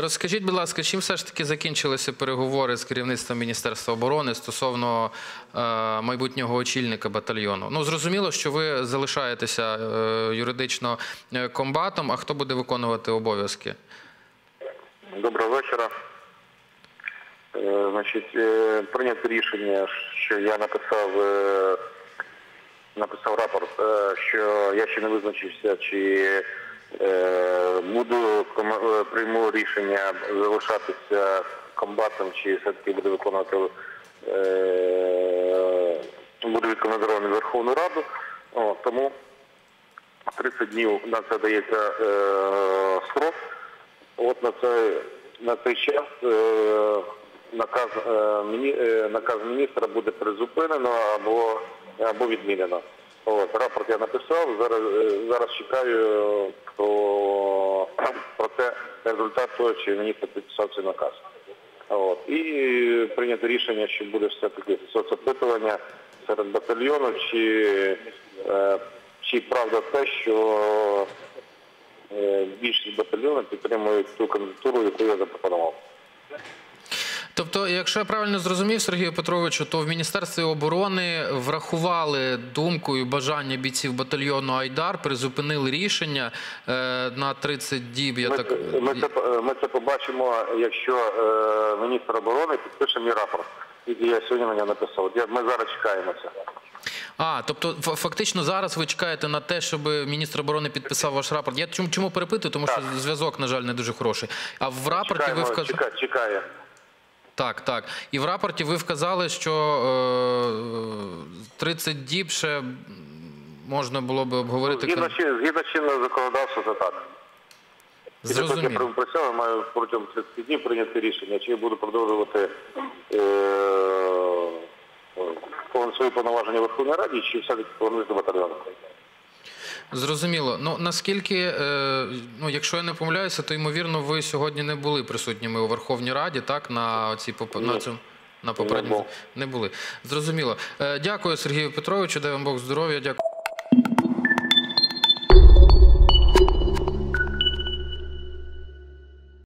Розкажіть, будь ласка, чим все ж таки закінчилися переговори з керівництвом Міністерства оборони стосовно е, майбутнього очільника батальйону? Ну зрозуміло, що ви залишаєтеся е, юридично е, комбатом. А хто буде виконувати обов'язки? Доброго вечора. Е, Значить, е, прийнято рішення, що я написав, е, написав рапорт, е, що я ще не визначився, чи е, буду е, прийму рішення залишатися комбатом, чи все-таки буду виконувати е, буду виконувати Верховну Раду. Тому 30 днів на це дається е, строк. От на цей на цей час е, наказ е, е, наказ міністра буде призупинено або або відмінено. От рапорт я написав. Зараз зараз чекаю те результат того, чи міністр підписав цей наказ. От і прийнято рішення, що буде все таки соцопитування серед батальйону, чи, е, чи правда те, що е, більшість батальйонів підтримують ту кандидатуру, яку я запропонував. Тобто, якщо я правильно зрозумів, Сергію Петровичу, то в Міністерстві оборони врахували думку і бажання бійців батальйону Айдар, призупинили рішення е, на 30 діб. Я Ми, так ми, це, ми це побачимо, якщо е, міністр оборони підпише мій рапорт, який я сьогодні нього написав. Я- Ми зараз чекаємо це. А, тобто фактично зараз ви чекаєте на те, щоб міністр оборони підписав ваш рапорт. Я чому, чому перепитую, тому що зв'язок, на жаль, не дуже хороший. А в рапорті ви Чекаємо, вказали. чека- чекає. Так, так. І в рапорті ви вказали, що е, 30 діб ще можна було би обговорити. Згідно, кон- чи- згідно чинного законодавства, це так. Після того, як я Зрозуміло. працював, маю протягом 30 днів прийняти рішення, чи я буду продовжувати е, е, свої повноваження в Верховній Раді, чи все-таки повернусь до батальйону. Зрозуміло. Ну наскільки, е, ну якщо я не помиляюся, то ймовірно ви сьогодні не були присутніми у Верховній Раді, так на цій на цьому. На попередньому не були. Зрозуміло. Е, Дякую, Сергію Петровичу. Дай вам Бог здоров'я. Дякую.